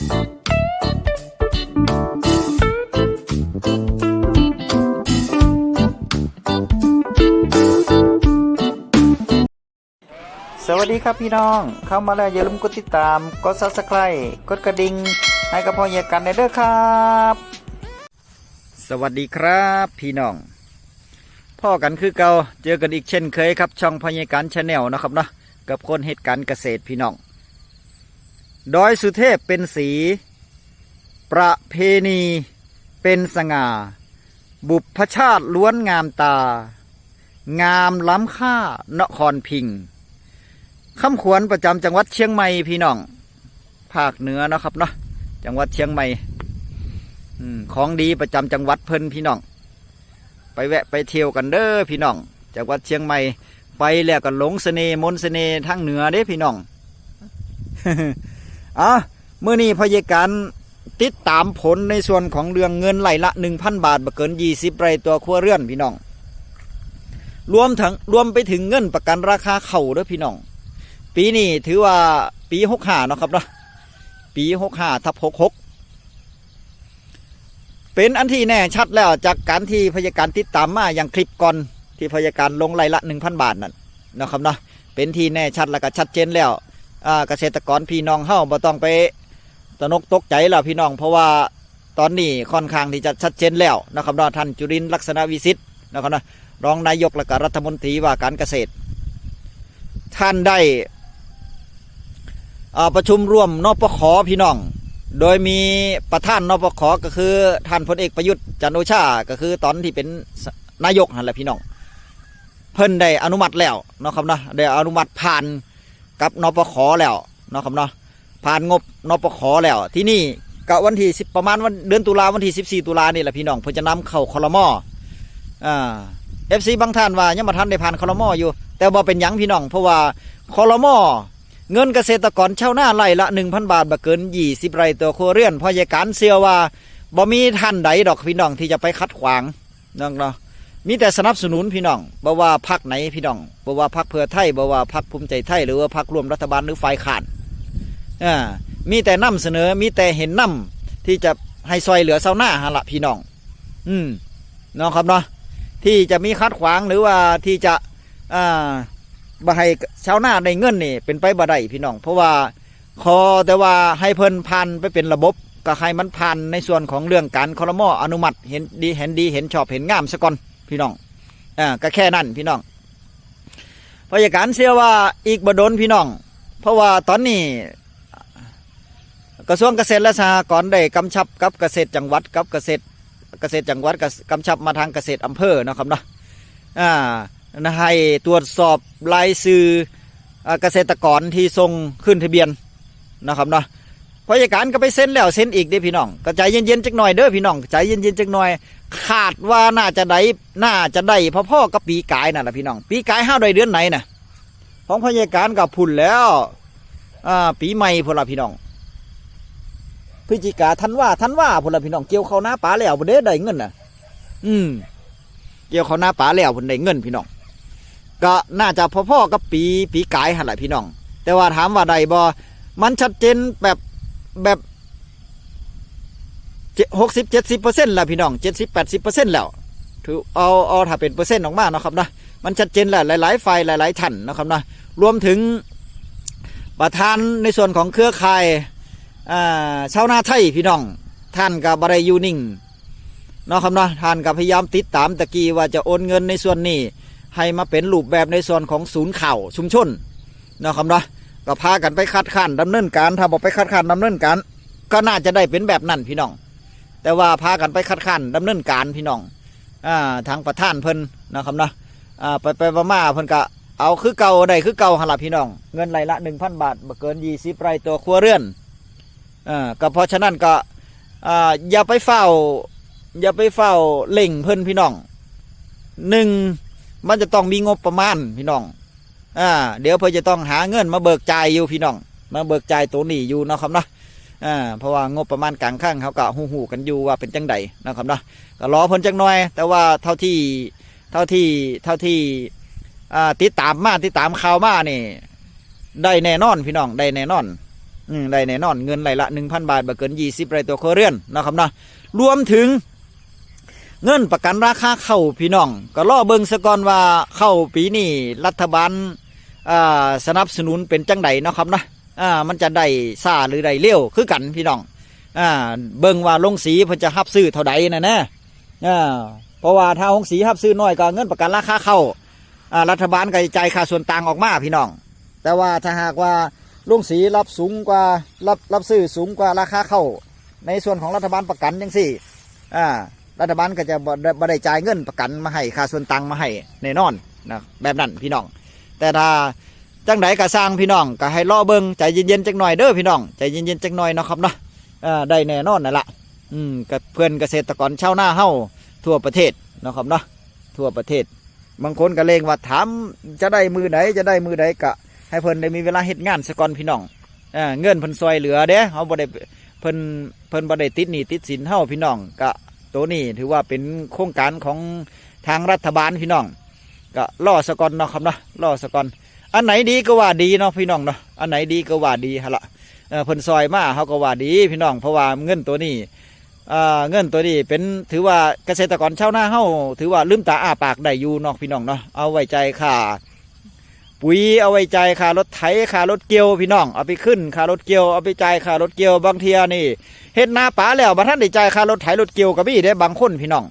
สวัสดีครับพี่น้อง เข้ามาแล้วอย่าลืมกดติดตาม กด subscribe กดกระดิ่งให้กับพ่อเยกันได้เด้อครับ สวัสดีครับพี่น้อง พ่อกันคือเก่าเจอกันอีกเช่นเคยครับ ช่องพ่อเยกันชาแนลนะครับเนาะกับคนเหตุการณ์เกษตรพี่น้อง ดอยสุเทพเป็นสี ประเพณีเป็นสง่า บุพชาติล้วนงามตา งามล้ำค่านครพิงค์คำขวัญประจำจังหวัดเชียงใหม่พี่น้อง ภาคเหนือนะครับเนาะจังหวัดเชียงใหม่ของดีประจำจังหวัดเพิ่นพี่น้อง ไปแวะไปเที่ยวกันเด้อพี่น้อง จังหวัดเชียงใหม่ ไปแล้วก็หลงเสน่ห์มนเสน่ห์ทางเหนือเด้พี่น้อง อะมื่อนี้พยาการติดตามผลในส่วนของเรื่องเงินไหลละหนึ่งพันบาทบ่เกินยี่สิบไรตัวครัวเรือนพี่น้อง รวมถึงรวมไปถึงเงินประกันราคาเข่าด้อพี่น้อง ปีนี้ถือว่าปีหกห้าเนาะครับเนาะปีหกห้าทับหกหกเป็นอันที่แน่ชัดแล้วจากการที่พยาการติดตามมาอย่างคลิปก่อนที่พยาการลงรายละหนึ่งพันบาทนั่นนะครับเนาะเป็นที่แน่ชัดแล้วก็ชัดเจนแล้ว เกษตรกรพี่น้องเฮาบ่ต้องไปตนกตกใจแล้วพี่น้องเพราะว่าตอนนี้ค่อนข้างที่จะชัดเจนแล้วนะครับเนาะท่านจุรินลักษณะวิสิทธิ์นะครับนะรองนายกและก็รัฐมนตรีว่าการเกษตร ท่านได้อ่าประชุมร่วมนปขพี่น้อง โดยมีประธานนปขก็คือท่านพลเอกประยุทธ์จันโอชา ก็คือตอนที่เป็นนายกนั่นแหละพี่น้อง เพิ่นได้อนุมัติแล้วนะครับนะได้อนุมัติผ่าน กับนปขแล้วเนาะครับเนาะผ่านงบนปขแล้ว ที่นี่ก็วันที่10ประมาณวันเดือนตุลาวันที่ 14 ตุลานี่แหละพี่น้องเพิ่นจะนำเข้าคอรมออ่าเอฟซีบางท่านว่ายังมาทันได้ผ่านคอรมออยู่ แต่บ่เป็นยังพี่น้อง เพราะว่าคอรมอเงินเกษตรกรชาวนาไร่ละ 1,000 บาทบ่เกิน 20 ไร่ต่อครัวเรือนพราะยาการเชื่อว่าบ่มีท่านใดดอกพี่น้องที่จะไปคัดขวางน้องเนาะ มีแต่สนับสนุนพี่น้องบ่ว่าพรรคไหนพี่น้องบ่ว่าพรรคเพื่อไทยบ่ว่าพรรคภูมิใจไทย หรือว่าพรรครวมรัฐบาลหรือฝ่ายค้านอ่ามีแต่นำเสนอ มีแต่เห็นนำที่จะให้ซอยเหลือเซาหน้าหนละพี่น้อง อืมเนาะครับเนาะที่จะมีคัดขวางหรือว่าที่จะอ่าบ่ให้ชาวนาได้เงินนี่ เป็นไปบ่ได้พี่น้อง เพราะว่าขอแต่ว่าให้เพิ่นผ่านไปเป็นระบบก็ให้มันผ่านในส่วนของเรื่องการคอรมออนุมัติ เห็นดีเห็นดีเห็นชอบเห็นงามซะก่อน พี่น้องอ่าก็แค่นั้นพี่น้องพยาการเชื่อว่าอีกบดนพี่น้อง เพราะว่าตอนนี้กระทรวงเกษตรและสหกรณ์ได้กำชับกับเกษตรจังหวัดกับเกษตรเกษตรจังหวัดกำชับมาทางเกษตรอำเภอเนาะครับเนาะอ่านะให้ตรวจสอบรายชื่อเกษตรกรที่ส่งขึ้นทะเบียนนะครับเนาะพยาการก็ไปเซ็นแล้วเซ็นอีกเด้พี่น้องก็ใจเย็นๆจักหน่อยเด้อพี่น้องใจเย็นๆจักหน่อย ขาดว่าน่าจะได้น่าจะได้พ่อๆกับปีกายนั่นแหละพี่น้อง ปีกายห้าได้เดือนไหนน่ะของพยาการกับพุ่นแล้วอ่าปีใหม่พุ่นละพี่น้องพฤศจิกาทันว่าทันว่าพุ่นละพี่น้องเกี่ยวเขาหน้าป๋าแล้วพุ่นเด้ได้เงินน่ะ อืม เกี่ยวเขาหน้าป๋าแล้วพุ่นได้เงินพี่น้อง ก็น่าจะพ่อๆกับปีปีกายหันแหละพี่น้อง แต่ว่าถามว่าใดบอมันชัดเจนแบบแบบ หกสิบเจ็ดสิบเปอร์เซ็นต์แล้วพี่น้องเจ็ดสิบแปดสิบเปอร์เซ็นต์แล้วถือเอาเอาถ้าเป็นเปอร์เซ็นต์ออกมาเนาะครับนะมันชัดเจนแหละหลายๆไฟหลาย ๆ ท่านเนาะครับนะรวมถึงประธานในส่วนของเครือข่ายอ่าชาวนาไทยพี่น้องท่านกับบรายยูนิ่งเนาะครับนะท่านกับพยายามติดตามตะกี้ว่าจะโอนเงินในส่วนนี้ ให้มาเป็นรูปแบบในส่วนของศูนย์ข่าวชุมชนเนาะครับเนาะก็พากันไปคัดค้านดำเนินการถ้าบอกไปคัดค้านดำเนินการ ก็น่าจะได้เป็นแบบนั้นพี่น้อง แต่ว่าพากันไปคัดค้านดำเนินการพี่น้องอ่าทางประธานเพิ่นนะครับเนาะอ่าไปไปมาเพิ่นก็เอาคือเก่าได้คือเก่าหนละพี่น้อง เงินรายละหนึ่งพันบาทบ่เกินยี่สิบไรตัวครัวเรือนอ่าก็เพราะฉะนั้นก็อ่าอย่าไปเฝ้า อย่าไปเฝ้าเล่งเพิ่นพี่น้องหนึ่งมันจะต้องมีงบประมาณพี่น้องอ่าเดี๋ยวเพื่อจะต้องหาเงินมาเบิกจ่ายอยู่พี่น้อง มาเบิกจ่ายตัวนี้อยู่นะครับเนาะ อ่าเพราะว่างบประมาณกลางข้างเขาก็หูหูกันอยู่ว่าเป็นจังใดนะครับเนาะก็รอเพิ่นจังหน่อย แต่ว่าเท่าที่เท่าที่เท่าที่อ่าติดตามมาติดตามข่าวมานี่ ได้แน่นอนพี่น้องได้แน่นอนอืมได้แน่นอนเงินไรายละ1,000บาทบ่เกิน20ไรตัวครัวเรือนนะครับเนาะรวมถึงเงินประกันราคาเข้าพี่น้อง ก็รอเบิงซะก่อนว่าเข้าปีนี้รัฐบาลสนับสนุนเป็นจังใดนะครับเนาะ อ่ามันจะได้ซาหรือได้เร็วคือกันพี่น้องอ่าเบิ่งว่าลงสีเพิ่นจะรับซื้อเท่าใดนะนะอ่าเพราะว่าถ้าลงสีรับซื้อน้อยก็เงินประกันราคาเข้าอ่ารัฐบาลก็จะจ่ายค่าส่วนต่างออกมาพี่น้อง แต่ว่าถ้าหากว่าลุงสีรับสูงกว่ารับรับซื้อสูงกว่าราคาเข้า ในส่วนของรัฐบาลประกันยังสี่อ่ารัฐบาลก็จะบ่ได้จ่ายเงินประกันมาให้ค่าส่วนตังมาให้แน่นอนนะแบบนั้นพี่น้อง แต่ถ้า จังไดก็สร้างพี่น้องก็ให้รอเบิงใจเย็นๆจักหน่อยเด้อพี่น้องใจเย็นๆจักหน่อยเนาะครับเนาะได้แน่นอนนั่นละอืมกับเพื่อนเกษตรกรชาวนาเฮาทั่วประเทศเนาะครับเนาะทั่วประเทศ บางคนก็เลงว่าถามจะได้มือไหนจะได้มือไหนก็ให้เพิ่นได้มีเวลาเฮ็ดงานสะก่อนพี่น้องเงินเพิ่นซอยเหลือเด้เฮาบ่ได้เพิ่นเพิ่นบ่ได้ติดหนี้ติดสินเฮาพี่น้องก็ตัวนี้ถือว่าเป็นโครงการของทางรัฐบาลพี่น้องก็ล่อสะก่อนเนาะครับเนาะล่อสะก่อน อันไหนดีก็ว่าดีเนาะพี่น้องเนาะอันไหนดีก็ว่าดีฮะละเพิ่นซอยมาเฮาก็ว่าดีพี่น้องเพราะว่าเงินตัวนี้เงินตัวนี้เป็นถือว่าเกษตรกรชาวนาเฮาถือว่าลืมตาอ้าปากได้อยู่เนาะพี่น้องเนาะเอาไว้ใจค่าปุ๋ยเอาไว้ใจค่ารถไถค่ารถเกี่ยวพี่น้องเอาไปขึ้นค่ารถเกี่ยวเอาไปจ่ายค่ารถเกี่ยวบางเทียนี่เฮ็ดนาป๋าแล้วบ่ทันได้จ่ายค่ารถไถรถเกี่ยวก็มีได้บางคนพี่น้อง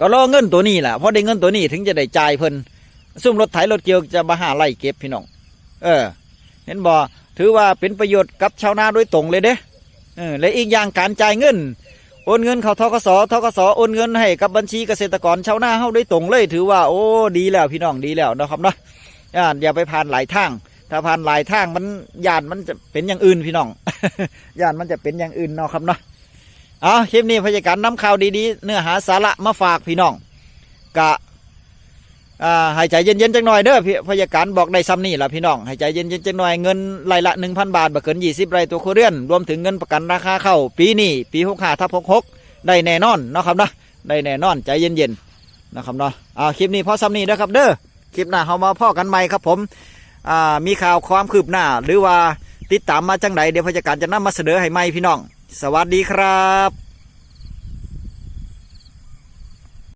ก็รอเงินตัวนี้แหละเพราะได้เงินตัวนี้ถึงจะได้จ่ายเพิ่น ซุ่มรถไถรถเกี่ยวจะมาหาไล่เก็บพี่น้องเออ เห็นบ่ถือว่าเป็นประโยชน์กับชาวนาโดยตรงเลยเด้เออและอีกอย่างการจ่ายเงิน โอนเงินเข้าทกสทกสโอนเงินให้กับบัญชีเกษตรกรชาวนาเฮาโดยตรงเลย ถือว่าโอ้ดีแล้วพี่น้องดีแล้วนะครับเนาะอ่าอย่าไปผ่านหลายทางถ้าผ่านหลายทางมันยานมันจะเป็นอย่างอื่นพี่น้องยานมันจะเป็นอย่างอื่นเนาะครับเนาะเอาคลิปนี้พยาการนำข่าวดีๆ เนื้อหาสาระมาฝากพี่น้องกะ อ่าให้ใจเย็นๆจังหน่อยเด้อพี่พยาการบอกได้ซ้ำนี่ละพี่น้องให้ใจเย็นๆจังหน่อยเงินรายละหนึ่งพันบาทบ่เกินยี่สิบไรตัวครัวเรือน รวมถึงเงินประกันราคาเข้าปีนี้ปีหกห้าทับหกได้แน่นอนเนาะครับเนาะได้แน่นอนใจเย็นๆนะครับเนาะเอาคลิปนี้พอซ้ำนี่นะครับเด้อคลิปหน้าเรามาพ่อกันใหม่ครับผมอ่ามีข่าวความคืบหน้า หรือว่าติดตามมาจังไหนเดี๋ยวพยาการจะนำมาเสนอให้ใหม่พี่น้อง สวัสดีครับ